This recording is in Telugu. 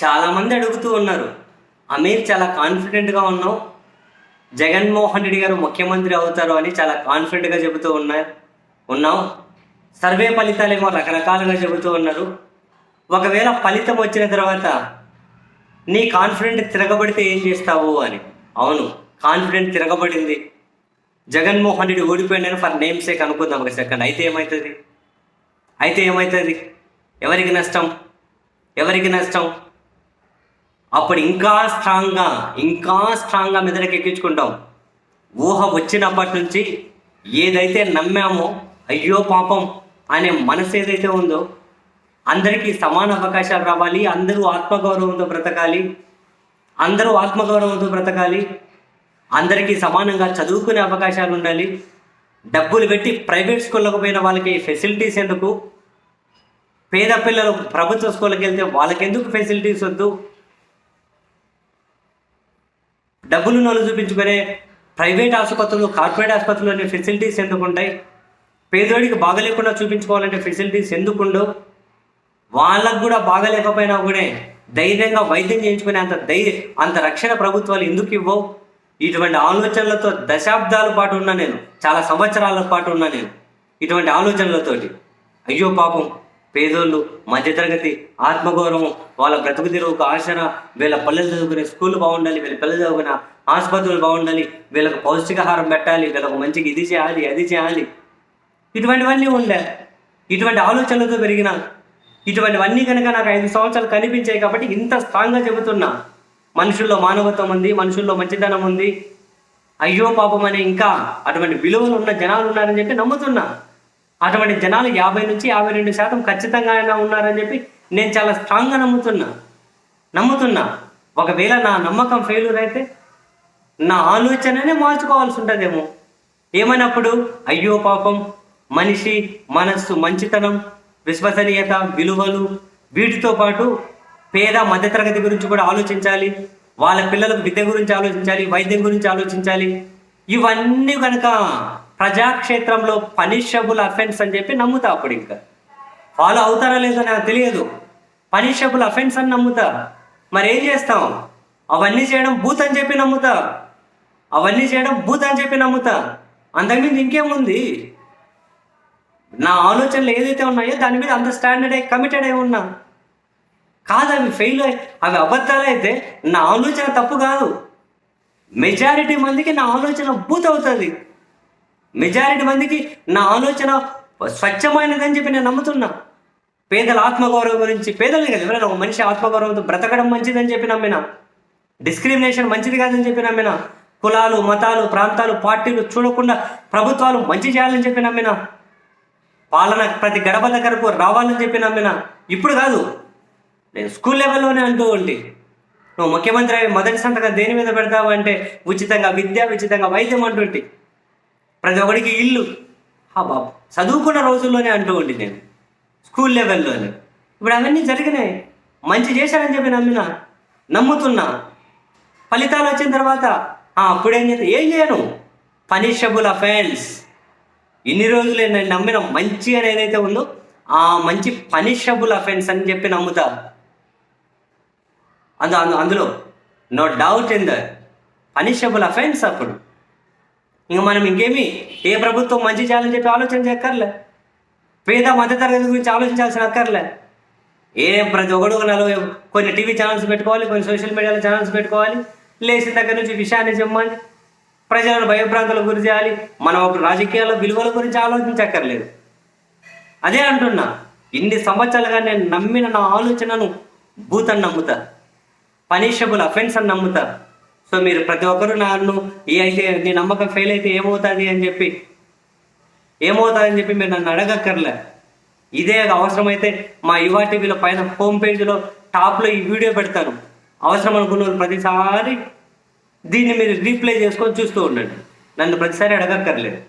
చాలామంది అడుగుతూ ఉన్నారు అమీర్ చాలా కాన్ఫిడెంట్గా ఉన్నాం జగన్మోహన్ రెడ్డి గారు ముఖ్యమంత్రి అవుతారు అని చాలా కాన్ఫిడెంట్గా చెబుతూ ఉన్నారు ఉన్నాం సర్వే ఫలితాలు ఏమో రకరకాలుగా చెబుతూ ఉన్నారు. ఒకవేళ ఫలితం వచ్చిన తర్వాత నీ కాన్ఫిడెంట్ తిరగబడితే ఏం చేస్తావు అని. అవును కాన్ఫిడెంట్ తిరగబడింది. జగన్మోహన్ రెడ్డి ఓడిపోయినాను ఫర్ నేమ్ సేక్ అనుకుందాం ఒక సెకండ్. అయితే ఏమవుతుంది అయితే ఏమవుతుంది ఎవరికి నష్టం? ఎవరికి నష్టం? అప్పుడు ఇంకా స్ట్రాంగ్గా ఇంకా స్ట్రాంగ్గా మెదడుకి ఎక్కించుకుంటాం. ఊహ వచ్చినప్పటి నుంచి ఏదైతే నమ్మామో అయ్యో పాపం అనే మనసు ఏదైతే ఉందో అందరికీ సమాన అవకాశాలు రావాలి అందరూ ఆత్మగౌరవంతో బ్రతకాలి అందరూ ఆత్మగౌరవంతో బ్రతకాలి అందరికీ సమానంగా చదువుకునే అవకాశాలు ఉండాలి డబ్బులు పెట్టి ప్రైవేట్ స్కూళ్ళకు పోయిన వాళ్ళకి ఫెసిలిటీస్ ఎందుకు? పేద పిల్లలు ప్రభుత్వ స్కూళ్ళకి వెళ్తే వాళ్ళకి ఎందుకు ఫెసిలిటీస్ వద్దు? డబ్బులు నోళ్ళు చూపించుకునే ప్రైవేట్ ఆసుపత్రులు కార్పొరేట్ ఆసుపత్రులు ఫెసిలిటీస్ ఎందుకు ఉంటాయి? పేదోడికి బాగలేకుండా చూపించుకోవాలంటే ఫెసిలిటీస్ ఎందుకు ఉండవు? వాళ్ళకు కూడా బాగలేకపోయినా కూడా ధైర్యంగా వైద్యం చేయించుకునే అంత ధైర్యం అంత రక్షణ ప్రభుత్వాలు ఎందుకు ఇవ్వవు? ఇటువంటి ఆలోచనలతో దశాబ్దాల పాటు ఉన్నా నేను చాలా సంవత్సరాల పాటు ఉన్నా నేను ఇటువంటి ఆలోచనలతోటి. అయ్యో పాపం పేదోళ్ళు మధ్యతరగతి ఆత్మగౌరవం వాళ్ళ బ్రతుకు ఒక ఆశన వీళ్ళ పల్లెలు చదువుకునే స్కూల్ బాగుండాలి వీళ్ళ పిల్లలు చదువుకునే ఆసుపత్రులు బాగుండాలి వీళ్ళకు పౌష్టికాహారం పెట్టాలి వీళ్ళకు మంచిగా ఇది చేయాలి అది చేయాలి. ఇటువంటివన్నీ ఉండే. ఇటువంటి ఆలోచనలతో పెరిగిన ఇటువంటివన్నీ కనుక నాకు ఐదు సంవత్సరాలు కనిపించాయి కాబట్టి ఇంత స్ట్రాంగ్గా చెబుతున్నా. మనుషుల్లో మానవత్వం ఉంది మనుషుల్లో మంచితనం ఉంది. అయ్యో పాపం అనే ఇంకా అటువంటి విలువలు ఉన్న జనాలు ఉన్నారని చెప్పి నమ్ముతున్నా. అటువంటి జనాలు యాభై నుంచి యాభై రెండు శాతం ఖచ్చితంగా అయినా ఉన్నారని చెప్పి నేను చాలా స్ట్రాంగ్గా నమ్ముతున్నా. నమ్ముతున్నా. ఒకవేళ నా నమ్మకం ఫెయిల్యూర్ అయితే నా ఆలోచననే మార్చుకోవాల్సి ఉంటుందేమో. ఏమైనప్పుడు అయ్యో పాపం మనిషి మనస్సు మంచితనం విశ్వసనీయత విలువలు వీటితో పాటు పేద మధ్యతరగతి గురించి కూడా ఆలోచించాలి వాళ్ళ పిల్లలకు విద్య గురించి ఆలోచించాలి వైద్యం గురించి ఆలోచించాలి. ఇవన్నీ కనుక ప్రజాక్షేత్రంలో పనిషబుల్ అఫెన్స్ అని చెప్పి నమ్ముతా అప్పుడు ఇంకా. ఫాలో అవుతారా లేదో నాకు తెలియదు. పనిషబుల్ అఫెన్స్ అని నమ్ముతా. మరి ఏం చేస్తాం? అవన్నీ చేయడం బూత్ అని చెప్పి నమ్ముతా. అవన్నీ చేయడం బూత్ అని చెప్పి నమ్ముతా. అంతకుమించి ఇంకేముంది? నా ఆలోచనలు ఏదైతే ఉన్నాయో దాని మీద అంత స్టాండర్డ్ అయి కమిటెడ్ అయి ఉన్నా. కాదు అవి ఫెయిల్ అయి అవి అబద్ధాలు అయితే నా ఆలోచన తప్పు కాదు. మెజారిటీ మందికి నా ఆలోచన బూత్ అవుతుంది. మెజారిటీ మందికి నా ఆలోచన స్వచ్ఛమైనదని చెప్పి నేను నమ్ముతున్నా. పేదల ఆత్మగౌరవం గురించి పేదలని కదా ఎవరైనా ఒక మనిషి ఆత్మగౌరవంతో బ్రతకడం మంచిదని చెప్పి నమ్మిన. డిస్క్రిమినేషన్ మంచిది కాదని చెప్పి నమ్మిన. కులాలు మతాలు ప్రాంతాలు పార్టీలు చూడకుండా ప్రభుత్వాలు మంచి చేయాలని చెప్పి నమ్మిన. పాలన ప్రతి గడప దగ్గరకు రావాలని చెప్పి నమ్మిన. ఇప్పుడు కాదు నేను స్కూల్ లెవెల్లోనే అంటూ ఉండి నువ్వు ముఖ్యమంత్రి మొదటి సంతకం దేని మీద పెడతావు అంటే ఉచితంగా విద్య ఉచితంగా వైద్యం అంటుంటే. ప్రతి ఒక్కడికి ఇల్లు. హా బాబు చదువుకున్న రోజుల్లోనే అంటూ ఉండి నేను. స్కూల్ లెవెల్లోనే. ఇప్పుడు అవన్నీ జరిగినాయి. మంచి చేశారని చెప్పి నమ్మిన నమ్ముతున్నా. ఫలితాలు వచ్చిన తర్వాత అప్పుడేం చేస్తా ఏం చేయను. పనిషబుల్ అఫెన్స్ ఇన్ని రోజులు నేను నమ్మిన మంచి అని ఏదైతే ఉందో ఆ మంచి పనిషబుల్ అఫెన్స్ అని చెప్పి నమ్ముతా. అందు అందు అందులో no doubt in the punishable offence అప్పుడు. ఇంక మనం ఇంకేమి ఏ ప్రభుత్వం మంచి చేయాలని చెప్పి ఆలోచన చేయక్కర్లే. పేద మధ్యతరగతి గురించి ఆలోచించాల్సిన అక్కర్లే. ఏ ప్రతి ఒక్కడు నలభై కొన్ని టీవీ ఛానల్స్ పెట్టుకోవాలి కొన్ని సోషల్ మీడియాలో ఛానల్స్ పెట్టుకోవాలి లేచిన దగ్గర నుంచి విషయాన్ని చెప్పాలి ప్రజలను భయభ్రాంతులకు గురి చేయాలి మనం ఒక రాజకీయాల విలువల గురించి ఆలోచించక్కర్లేదు. అదే అంటున్నా ఇన్ని సంవత్సరాలుగా నేను నమ్మిన నా ఆలోచనను భూతని నమ్ముతా పనిషబుల్ అఫెన్స్ అని నమ్ముతా. సో మీరు ప్రతి ఒక్కరు నన్ను ఏ అయితే నీ నమ్మకం ఫెయిల్ అయితే ఏమవుతుంది అని చెప్పి ఏమవుతుందని చెప్పి మీరు నన్ను అడగక్కర్లే. ఇదే అవసరమైతే మా యువ టీవీలో పైన హోమ్ పేజ్లో టాప్లో ఈ వీడియో పెడతాను. అవసరం అనుకున్న వాళ్ళు ప్రతిసారి దీన్ని మీరు రీప్లే చేసుకొని చూస్తూ ఉండండి. నన్ను ప్రతిసారి అడగక్కర్లేదు.